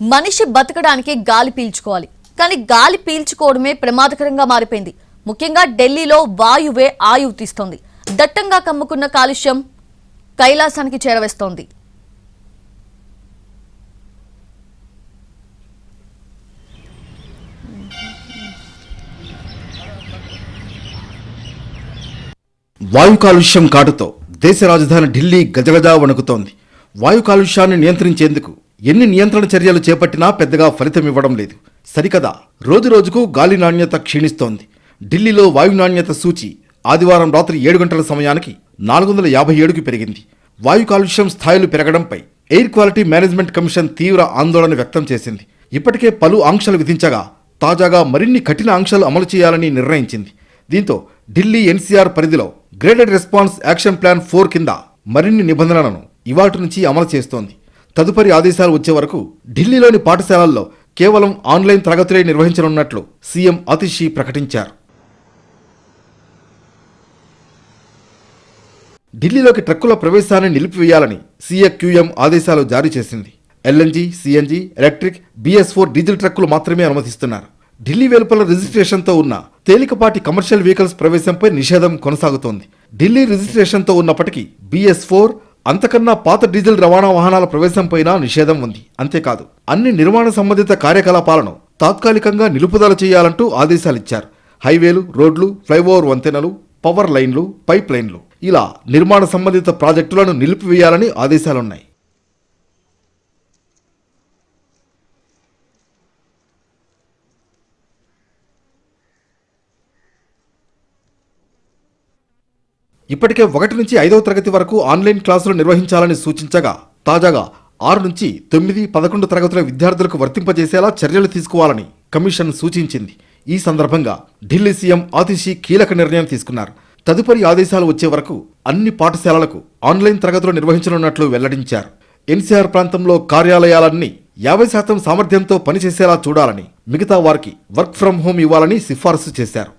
మనిషి బతకడానికి గాలి పీల్చుకోవాలి. కానీ గాలి పీల్చుకోవడమే ప్రమాదకరంగా మారిపోయింది. ముఖ్యంగా ఢిల్లీలో వాయువే ఆయువు తీస్తోంది. దట్టంగా కమ్ముకున్న కాలుష్యం కైలాసానికి చేరవేస్తోంది. వాయు కాలుష్యం కాటుతో దేశ రాజధాని ఢిల్లీ గజగజా వణుకుతోంది. వాయు కాలుష్యాన్ని నియంత్రించేందుకు ఎన్ని నియంత్రణ చర్యలు చేపట్టినా పెద్దగా ఫలితం ఇవ్వడం లేదు. సరికదా. రోజురోజుకు గాలి నాణ్యత క్షీణిస్తోంది. ఢిల్లీలో వాయు నాణ్యత సూచి ఆదివారం రాత్రి ఏడు గంటల సమయానికి నాలుగు వందల యాభై ఏడుకి పెరిగింది. వాయు కాలుష్యం స్థాయిలు పెరగడంపై ఎయిర్ క్వాలిటీ మేనేజ్మెంట్ కమిషన్ తీవ్ర ఆందోళన వ్యక్తం చేసింది. ఇప్పటికే పలు ఆంక్షలు విధించగా తాజాగా మరిన్ని కఠిన ఆంక్షలు అమలు చేయాలని నిర్ణయించింది. దీంతో ఢిల్లీ ఎన్సీఆర్ పరిధిలో graded response action plan four కింద మరిన్ని నిబంధనలను ఇవాటి నుంచి అమలు చేస్తోంది. తదుపరి ఆదేశాలు వచ్చే వరకు ఢిల్లీలోని పాఠశాలల్లో కేవలం ఆన్లైన్ తరగతులే నిర్వహించనున్నట్లు సీఎం అతిషి ప్రకటించారు. ఢిల్లీలోకి ట్రక్కుల ప్రవేశాన్ని నిలిపివేయాలని సీఎక్యూఎం ఆదేశాలు జారీ చేసింది. LNG CNG electric BS four diesel ట్రక్కులు మాత్రమే అనుమతిస్తున్నారు. ఢిల్లీ వెలుపల రిజిస్ట్రేషన్తో ఉన్న తేలికపాటి కమర్షియల్ వెహికల్స్ ప్రవేశంపై నిషేధం కొనసాగుతోంది. ఢిల్లీ రిజిస్ట్రేషన్తో ఉన్నప్పటికీ బిఎస్ ఫోర్ అంతకన్నా పాత డీజిల్ రవాణా వాహనాల ప్రవేశంపైన నిషేధం ఉంది. అంతేకాదు అన్ని నిర్మాణ సంబంధిత కార్యకలాపాలను తాత్కాలికంగా నిలుపుదల చేయాలంటూ ఆదేశాలిచ్చారు. హైవేలు రోడ్లు ఫ్లైఓవర్ వంతెనలు పవర్ లైన్లు పైప్ లైన్లు ఇలా నిర్మాణ సంబంధిత ప్రాజెక్టులను నిలిపివేయాలని ఆదేశాలున్నాయి. ఇప్పటికే ఒకటి నుంచి ఐదవ తరగతి వరకు ఆన్లైన్ క్లాసులు నిర్వహించాలని సూచించగా తాజాగా ఆరు నుంచి తొమ్మిది పదకొండు తరగతుల విద్యార్థులకు వర్తింపజేసేలా చర్యలు తీసుకోవాలని కమిషన్ సూచించింది. ఈ సందర్భంగా ఢిల్లీ సీఎం ఆతిషి కీలక నిర్ణయం తీసుకున్నారు. తదుపరి ఆదేశాలు వచ్చే వరకు అన్ని పాఠశాలలకు ఆన్లైన్ తరగతులు నిర్వహించనున్నట్లు వెల్లడించారు. ఎన్సీఆర్ ప్రాంతంలో కార్యాలయాలన్నీ యాభై శాతం సామర్థ్యంతో పనిచేసేలా చూడాలని మిగతా వారికి వర్క్ ఫ్రం హోం ఇవ్వాలని సిఫారసు చేశారు.